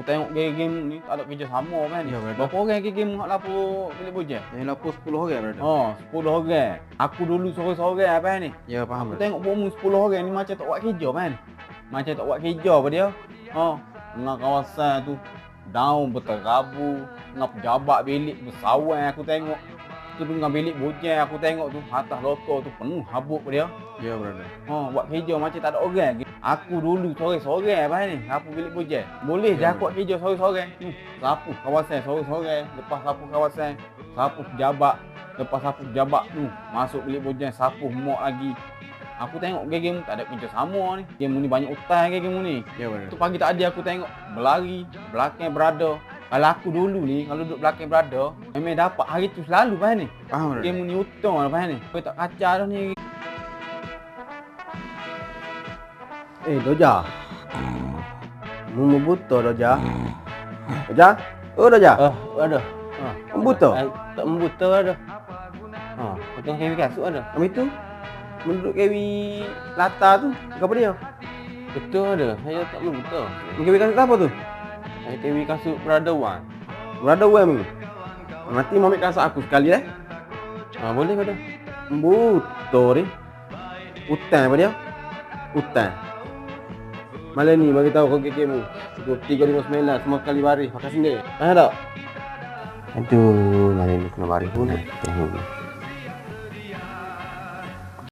Aku tengok game-game ni tak ada kerja sama kan. Ya, brother. Berapa orang ke game hak lapo bilik boje? Yang lapor 10 orang brother. Oh, 10 orang. Aku dulu seorang-seorang apa ni? Ya faham Aku brother. tengok bomu 10 orang ni macam tak buat kerja kan. Macam tak buat kerja apa dia? Oh, tengah kawasan tu daun berterabu, tengah pejabat bilik bersawan aku tengok. Tu dengan bilik bojang aku tengok tu atas lotor tu penuh habuk dia. Ya brother. Ha, buat kerja macam tak ada orang. Aku dulu sorang-sorang apa ni? Sapu bilik bojang. Boleh je Ya, aku buat kerja sorang-sorang. Hmm, sapu kawasan sorang-sorang, lepas sapu kawasan, sapu pejabat, lepas sapu pejabat tu masuk bilik bojang, sapu mok lagi. Aku tengok game-game tak ada kerja sama ni. Game ni banyak utang game ni. Ya brother. Tu pagi tak ada aku tengok berlari, belakang berada. Kalau aku dulu ni, kalau duduk belakang berada, memang dapat hari tu selalu faham ni. Faham. Game ni utang lah faham ni. Kau tak kacau dah ni. Eh, Doja. Mu buta Doja. Doja? Oh, Doja. Ah, ada. Ha. Membuta? Eh, tak membuta ada. Ha, kau tengok KV kasut ada. Kami tu menurut kewi lata tu. Apa dia? Betul ada. Saya tak membuta. Kewi kasut apa tu? Saya KV kasut Brother One. Berada gue mi. Nanti mau ambil kasut aku sekali eh. Ha, boleh kau dah. Buta ni. Utang apa dia? Utang. Malam ni bagi tahu kau keke mu. Itu 359 semua kali baris. Pakai sendiri. Ah tak? Aduh, malam ni kena baris pun. Eh.